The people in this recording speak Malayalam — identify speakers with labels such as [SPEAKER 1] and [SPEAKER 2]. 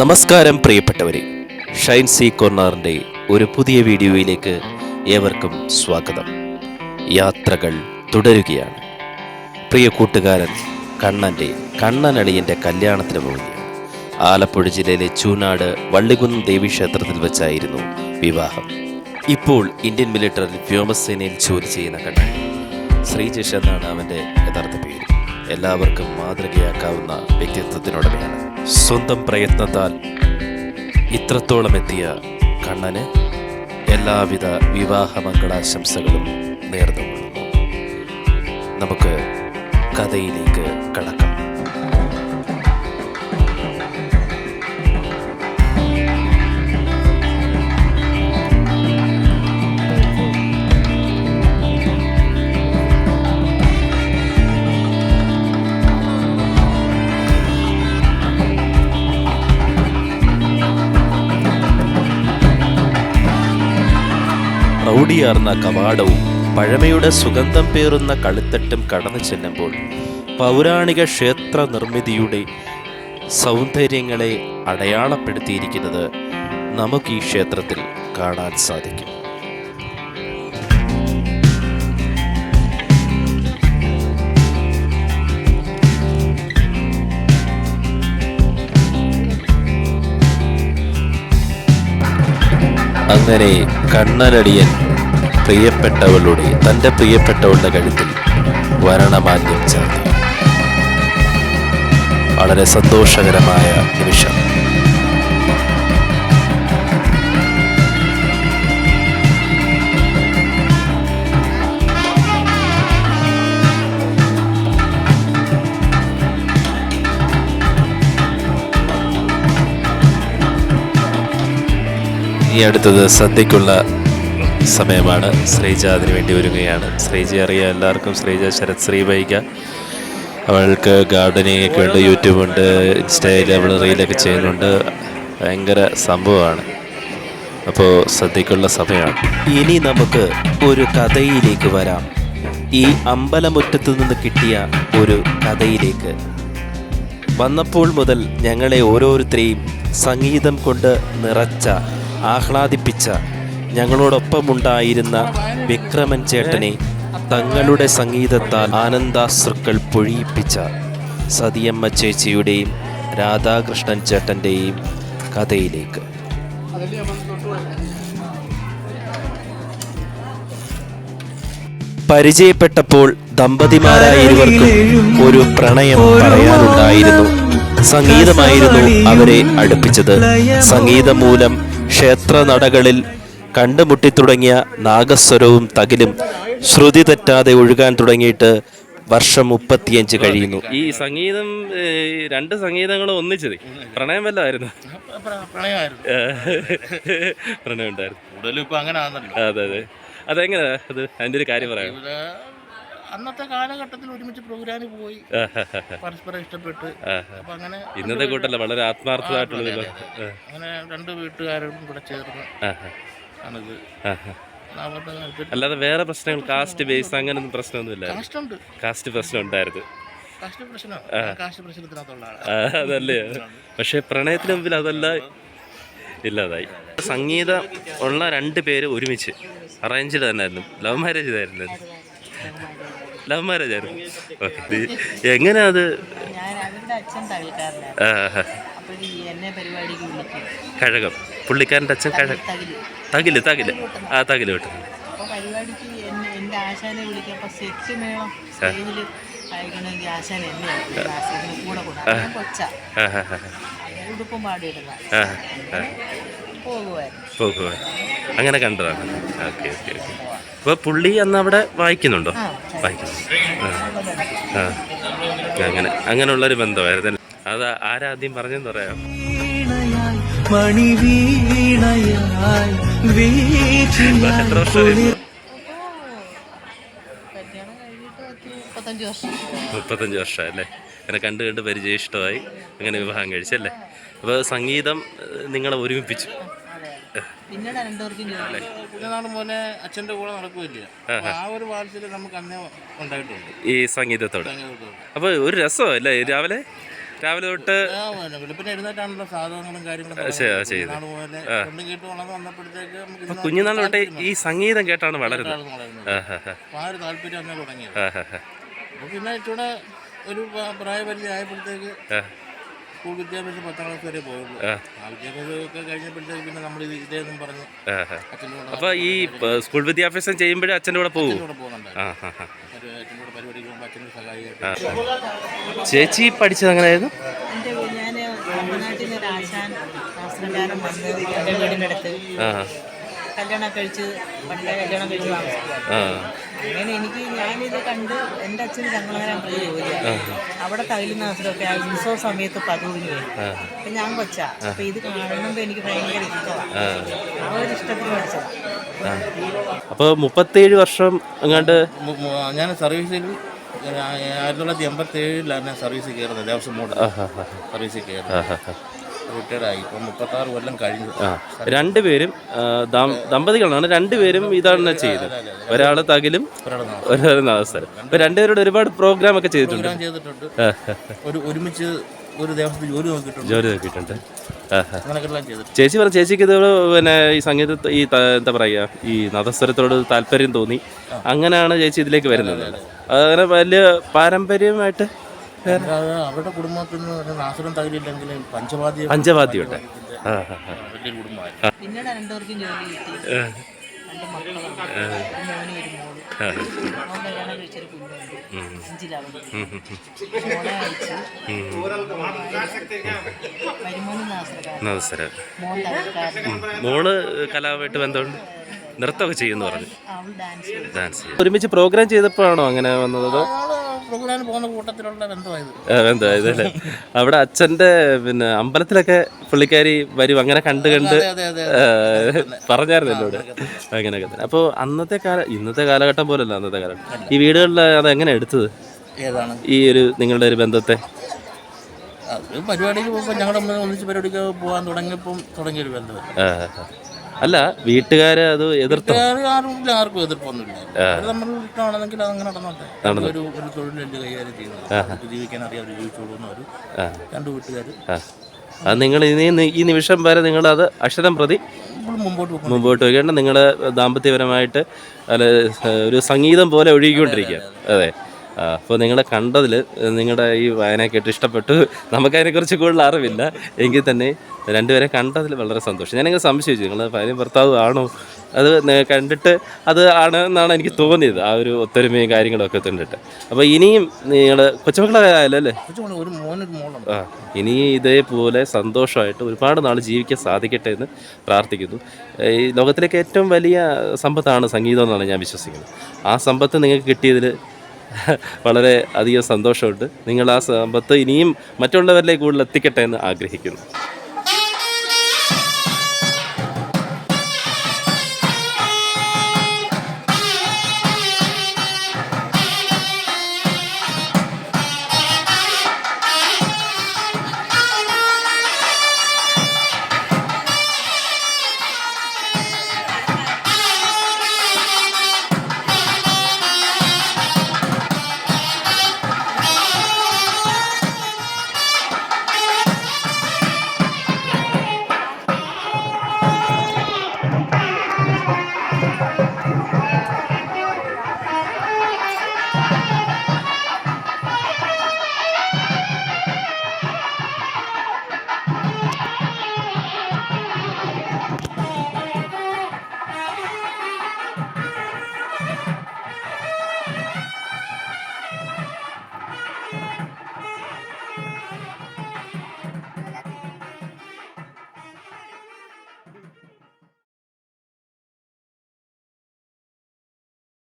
[SPEAKER 1] നമസ്കാരം പ്രിയപ്പെട്ടവരെ. ഷൈൻ സി കോർണറിന്റെ ഒരു പുതിയ വീഡിയോയിലേക്ക് ഏവർക്കും സ്വാഗതം. യാത്രകൾ തുടരുകയാണ്. പ്രിയ കൂട്ടുകാരൻ കണ്ണന്റെ കണ്ണനളിയന്റെ കല്യാണത്തിന് പോവുകയാണ് ആലപ്പുഴ ജില്ലയിലെ ചൂനാട് വള്ളികുന്നം ദേവീക്ഷേത്രത്തിൽ വെച്ചായിരുന്നു വിവാഹം. ഇപ്പോൾ ഇന്ത്യൻ മിലിറ്ററി വ്യോമസേനയിൽ ജോലി ചെയ്യുന്ന കണ്ണൻ ശ്രീജേഷ് എന്നാണ് അവന്റെ യഥാർത്ഥ പേര്. എല്ലാവർക്കും മാതൃകയാക്കാവുന്ന വ്യക്തിത്വത്തിനുടമയാണ് സ്വന്തം പ്രയത്നത്താൽ ഇത്രത്തോളം എത്തിയ കണ്ണന് എല്ലാവിധ വിവാഹ മംഗളാശംസകളും നേർന്നുകൊള്ളുന്നു. നമുക്ക് കഥയിലേക്ക് കടക്കാം. പ്രൗഢിയാർന്ന കവാടവും പഴമയുടെ സുഗന്ധം പേറുന്ന കളിത്തട്ടും കടന്നു ചെല്ലുമ്പോൾ പൗരാണിക ക്ഷേത്ര നിർമ്മിതിയുടെ സൗന്ദര്യങ്ങളെ അടയാളപ്പെടുത്തിയിരിക്കുന്നത് നമുക്ക് ഈ ക്ഷേത്രത്തിൽ കാണാൻ സാധിക്കും. അങ്ങനെ കണ്ണനടിയൻ പ്രിയപ്പെട്ടവളുടെ തന്റെ പ്രിയപ്പെട്ടവളുടെ കഴുത്തിൽ വരണമാന്യം ചേർത്തി. വളരെ സന്തോഷകരമായ നിമിഷം. ഈ അടുത്തത് സദ്യക്കുള്ള സമയമാണ്. ശ്രീജ വേണ്ടി ഒരുങ്ങുകയാണ്. ശ്രീജ അറിയാം. എല്ലാവർക്കും ശ്രീജ ശരത് ശ്രീ വൈക അവൾക്ക് ഗാർഡനിങ് ഒക്കെ ഉണ്ട് യൂട്യൂബ് ഉണ്ട് ഇൻസ്റ്റയിൽ അവൾ റീലൊക്കെ ചെയ്യുന്നുണ്ട്. ഭയങ്കര സംഭവമാണ്. അപ്പോൾ ശ്രദ്ധിക്കുള്ള സമയമാണ്. ഇനി നമുക്ക് ഒരു കഥയിലേക്ക് വരാം. ഈ അമ്പലമുറ്റത്ത് നിന്ന് കിട്ടിയ ഒരു കഥയിലേക്ക്. വന്നപ്പോൾ മുതൽ ഞങ്ങളെ ഓരോരുത്തരെയും സംഗീതം കൊണ്ട് നിറച്ച ആഹ്ലാദിപ്പിച്ച ഞങ്ങളോടൊപ്പമുണ്ടായിരുന്ന വിക്രമൻ ചേട്ടനെ തങ്ങളുടെ സംഗീതത്താൽ ആനന്ദാശ്രുക്കൾ പൊഴിയിപ്പിച്ച സതിയമ്മ ചേച്ചിയുടെയും രാധാകൃഷ്ണൻ ചേട്ടന്റെയും കഥയിലേക്ക്. പരിചയപ്പെട്ടപ്പോൾ ദമ്പതിമാരായ ഒരു പ്രണയം പറയാനുണ്ടായിരുന്നു. സംഗീതമായിരുന്നു അവരെ അടുപ്പിച്ചത്. സംഗീതം മൂലം ക്ഷേത്ര നടകളിൽ കണ്ടുമുട്ടിത്തുടങ്ങിയ നാഗസ്വരവും തകിലും ശ്രുതി തെറ്റാതെ ഒഴുകാൻ തുടങ്ങിയിട്ട് വർഷം മുപ്പത്തിയഞ്ച് കഴിയുന്നു. ഈ സംഗീതം രണ്ട് സംഗീതങ്ങളും ഒന്നിച്ചത്. പ്രണയം വല്ലതായിരുന്നു?
[SPEAKER 2] പ്രണയമായിരുന്നു
[SPEAKER 1] പ്രണയം ഉണ്ടായിരുന്നു. അതെ അതെ. അതെങ്ങനെ? അത് അതിന്റെ ഒരു കാര്യം പറയാം
[SPEAKER 2] അന്നത്തെ കാലഘട്ടത്തിൽ ഒരുമിച്ച് പ്രോഗ്രാമിന് പോയി. പരസ്പരം ഇഷ്ടപ്പെട്ട്. അങ്ങനെ
[SPEAKER 1] ഇന്നത്തെ കൂട്ടല്ല? വളരെ ആത്മാർത്ഥമായിട്ടുള്ള.
[SPEAKER 2] അങ്ങനെ രണ്ട് വീട്ടുകാരും കൂടെ ചേർന്ന് ആണിത്.
[SPEAKER 1] അല്ലാതെ വേറെ പ്രശ്നങ്ങൾ കാസ്റ്റ് ബേസ് അങ്ങനൊന്നും പ്രശ്നമൊന്നുമില്ല.
[SPEAKER 2] കാസ്റ്റുണ്ട്.
[SPEAKER 1] കാസ്റ്റ് പ്രശ്നം ഉണ്ടായിരുന്നു. അതല്ലേ? പക്ഷെ പ്രണയത്തിന് മുമ്പിൽ അതല്ല ഇല്ലാതായി. സംഗീതം ഉള്ള രണ്ട് പേര് ഒരുമിച്ച്. അറേഞ്ച്ഡ് തന്നെയായിരുന്നു ലവ് മാരേജ് ഇതായിരുന്നു ലവ് മാരേജ് ആയിരുന്നു. ഓക്കെ. എങ്ങനെയാ അത്? കഴകം. പുള്ളിക്കാരന്റെ അച്ഛൻ കഴകം തകിൽ തകിൽ. ആ തകിൽ വിട്ടു.
[SPEAKER 3] അപ്പോൾ പരിപാടിക്ക് എന്റെ ആശാനെ വിളിക്കും. സെറ്റ് മേളം സ്റ്റേജിൽ അയക്കണമെങ്കിൽ ആശാൻ എന്നെയാണ് ആശാനെ കൂടെ കൂടെ. കൊച്ച. അങ്ങനെ ഉടുപ്പും പാടിയിടുന്ന
[SPEAKER 1] ആ ആ.
[SPEAKER 3] പോകുമായിരുന്നു
[SPEAKER 1] അങ്ങനെ കണ്ടതാണ്. Okay okay okay. അപ്പോൾ പുള്ളി അന്ന് അവിടെ വായിക്കുന്നുണ്ടോ? വായിക്കുന്നു ആ. അങ്ങനെ അങ്ങനെയുള്ളൊരു ബന്ധമായിരുന്നു. അത് ആരാദ്യം പറഞ്ഞെന്ന് പറയാം
[SPEAKER 4] മണിവീണയായി
[SPEAKER 3] മുപ്പത്തഞ്ച് വർഷം.
[SPEAKER 1] അല്ലേ വർഷമല്ലേ അങ്ങനെ കണ്ട് കണ്ട് പരിചയം ഇഷ്ടമായി അങ്ങനെ വിവാഹം കഴിച്ചല്ലേ അപ്പോൾ സംഗീതം നിങ്ങളെ ഒരുമിപ്പിച്ചു.
[SPEAKER 3] അതെ പിന്നീട് രണ്ടുപേർക്കും ജോലി
[SPEAKER 2] കുഞ്ഞനാൾ പോലെ അച്ഛന്റെ കൂടെ നടക്കുകയില്ല. ആ ഒരു വാത്സല്യം നമുക്ക് അന്നേ ഉണ്ടായിട്ടുണ്ട്.
[SPEAKER 1] ഈ സംഗീതത്തോട്.
[SPEAKER 2] സംഗീതത്തോട്.
[SPEAKER 1] അപ്പോൾ ഒരു രസമല്ലേ രാവിലെ? രാവിലെ തൊട്ട്
[SPEAKER 2] വെളുപ്പിന് എഴുന്നേറ്റാണല്ലോ സാധനങ്ങളും കാര്യങ്ങളും
[SPEAKER 1] കുഞ്ഞുനാൾ തൊട്ടേ ഈ സംഗീതം കേട്ടാണ് വളരുന്നത്. ആ,
[SPEAKER 2] ഒരു താല്പര്യം തുടങ്ങിയത്. പിന്നെ ഇച്ചിടെ ഒരു പ്രായപരിധി ആയപ്പോഴത്തേക്ക് സ്കൂൾ വിദ്യാഭ്യാസം പത്താം ക്ലാസ് വരെ പോയുള്ളൂ
[SPEAKER 1] ആ.
[SPEAKER 2] വിദ്യാഭ്യാസമൊക്കെ കഴിഞ്ഞപ്പോഴത്തേക്ക് പിന്നെ നമ്മൾ ഇതേന്നും പറഞ്ഞു
[SPEAKER 1] അപ്പൊ ഈ സ്കൂൾ വിദ്യാഭ്യാസം ചെയ്യുമ്പോഴേ അച്ഛന്റെ കൂടെ പോകും
[SPEAKER 2] കൂടെ പോകുന്നുണ്ടായിരുന്നു. അച്ഛന്റെ കൂടെ സഹായിയായിട്ട്
[SPEAKER 1] ചേച്ചി പഠിച്ചത് എങ്ങനെയായിരുന്നു?
[SPEAKER 3] കല്യാണം കഴിച്ച് പണ്ടേ കല്യാണം കഴിച്ച് താമസിക്കുക
[SPEAKER 1] ആ.
[SPEAKER 3] അങ്ങനെ എനിക്ക് ഞാനിത് കണ്ട് എന്റെ അച്ഛന് ചങ്ങളാരം പ്രിയ ജോലിയാണ് അവിടെ തകലുന്ന അവസരമൊക്കെ ആ ഉത്സവ സമയത്ത് പതിവിന് അപ്പം ഞാൻ കൊച്ചാ. അപ്പം ഇത് കാണുമ്പോൾ എനിക്ക് ഭയങ്കര ഇഷ്ടമാണ് ആ. ഒരു ഇഷ്ടത്തിന് പഠിച്ചതാണ്
[SPEAKER 1] അപ്പോൾ മുപ്പത്തേഴ് വർഷം അങ്ങാണ്ട്
[SPEAKER 2] ഞാൻ സർവീസിൽ ആയിരത്തി തൊള്ളായിരത്തി എൺപത്തി ഏഴിലാണ് ഞാൻ സർവീസിൽ കയറുന്നത്. ദേവസ്വം ബോർഡ് സർവീസിൽ കയറുന്നത്. റിട്ടയർഡായി ഇപ്പം മുപ്പത്തി ആറ് കൊല്ലം കഴിഞ്ഞു.
[SPEAKER 1] രണ്ടുപേരും ദമ്പതികളാണ്. രണ്ടുപേരും ഇതാണ് ചെയ്തത്. ഒരാൾ തകിലും ഒരാൾ നാദസ്വരം ഇപ്പൊ രണ്ടുപേരോട് ഒരുപാട് പ്രോഗ്രാം ഒക്കെ ചെയ്തിട്ടുണ്ട്.
[SPEAKER 2] ചെയ്തിട്ടുണ്ട്. ഒരു ഒരുമിച്ച് ഒരു ദേവസ്ഥത്തിൽ ജോലി നോക്കിയിട്ടുണ്ട്.
[SPEAKER 1] ജോലി നോക്കിയിട്ടുണ്ട്. ചേച്ചി പറഞ്ഞ ചേച്ചിക്ക് ഇത് പിന്നെ ഈ സംഗീത ഈ എന്താ പറയുക ഈ നദസ്വരത്തോട് താല്പര്യം തോന്നി. അങ്ങനെയാണ് ചേച്ചി ഇതിലേക്ക് വരുന്നത്. അങ്ങനെ വലിയ പാരമ്പര്യമായിട്ട്
[SPEAKER 2] അവരുടെ കുടുംബത്തിൽ നിന്ന് നാസുരം പഞ്ചവാദ്യ വലിയ
[SPEAKER 3] പിന്നീട് രണ്ടുപേർക്കും ജോലി കിട്ടി. രണ്ട് മോളും അഞ്ചിലാണ് അയച്ചു
[SPEAKER 1] കലാവുമായിട്ട് ബന്ധമുണ്ട്. നൃത്തമൊക്കെ ചെയ്യുന്നു പറഞ്ഞു.
[SPEAKER 3] ഡാൻസ്
[SPEAKER 1] ഒരുമിച്ച് പ്രോഗ്രാം ചെയ്തപ്പോഴാണോ അങ്ങനെ വന്നത്?
[SPEAKER 2] പ്രോഗ്രാമിന് പോകുന്ന കൂട്ടത്തിലുള്ള ബന്ധമായത്.
[SPEAKER 1] അവിടെ അച്ഛന്റെ പിന്നെ അമ്പലത്തിലൊക്കെ പുള്ളിക്കാരി വരും അങ്ങനെ കണ്ട് കണ്ട്. പറഞ്ഞായിരുന്നു എന്നോട്. അങ്ങനെയൊക്കെ തന്നെ. അപ്പോൾ അന്നത്തെ കാല ഇന്നത്തെ കാലഘട്ടം പോലല്ല അന്നത്തെ കാലഘട്ടം. ഈ വീടുകളിൽ അത് എങ്ങനെ എടുത്തത്?
[SPEAKER 2] ഏതാണ്?
[SPEAKER 1] ഈ ഒരു നിങ്ങളുടെ ഒരു ബന്ധത്തെ?
[SPEAKER 2] അത് പരിപാടിക്ക് പോകുമ്പോൾ ഞങ്ങളുടെ ഒന്നിച്ച് പരിപാടിക്ക് പോകാൻ തുടങ്ങിയപ്പം തുടങ്ങിയൊരു
[SPEAKER 1] ആ, അല്ല വീട്ടുകാര് അത് എതിർത്തോ?
[SPEAKER 2] ആരും ആർക്കും എതിർപ്പൊന്നുമില്ല. അത് നമ്മൾ ഇഷ്ടമാണെങ്കിൽ അതങ്ങനെ നടന്നോട്ടെ. ഒരു ഒരു തൊഴിലല്ലേ കൈകാര്യം ചെയ്യുന്നത്. അവർക്ക് ജീവിക്കാൻ. രണ്ട് വീട്ടുകാർ
[SPEAKER 1] അത് നിങ്ങൾ ഇനി ഈ നിമിഷം വരെ നിങ്ങൾ അത് അക്ഷരം പ്രതി
[SPEAKER 2] മുമ്പോട്ട്
[SPEAKER 1] പോയിക്കൊണ്ട് നിങ്ങൾ ദാമ്പത്യപരമായിട്ട് അല്ല ഒരു സംഗീതം പോലെ ഒഴുകിക്കൊണ്ടിരിക്കുക. അതെ. അപ്പോൾ നിങ്ങളെ കണ്ടതിൽ നിങ്ങളുടെ ഈ വായന കേട്ട് ഇഷ്ടപ്പെട്ടു. നമുക്കതിനെക്കുറിച്ച് കൂടുതൽ അറിവില്ല. എങ്കിൽ തന്നെ രണ്ടുപേരെ കണ്ടതിൽ വളരെ സന്തോഷം. ഞാനിങ്ങനെ സംശയിച്ചു നിങ്ങൾ ഭാര്യയും ഭർത്താവ് ആണോ? അത് കണ്ടിട്ട് അത് ആണ് എന്നാണ് എനിക്ക് തോന്നിയത് ആ ഒരു ഒത്തൊരുമയും കാര്യങ്ങളൊക്കെ കണ്ടിട്ട്. അപ്പോൾ ഇനിയും നിങ്ങൾ കൊച്ചുമക്കളായാലും അല്ലേ? ആ ഇനി ഇതേപോലെ സന്തോഷമായിട്ട് ഒരുപാട് നാൾ ജീവിക്കാൻ സാധിക്കട്ടെ എന്ന് പ്രാർത്ഥിക്കുന്നു. ഈ ലോകത്തിലേക്ക് ഏറ്റവും വലിയ സമ്പത്താണ് സംഗീതം എന്നാണ് ഞാൻ വിശ്വസിക്കുന്നത്. ആ സമ്പത്ത് നിങ്ങൾക്ക് കിട്ടിയതിൽ വളരെ അധികം സന്തോഷമുണ്ട്. നിങ്ങൾ ആ സമ്പത്ത് ഇനിയും മറ്റുള്ളവരിലേക്ക് കൂടുതൽ എത്തിക്കട്ടെ എന്ന് ആഗ്രഹിക്കുന്നു.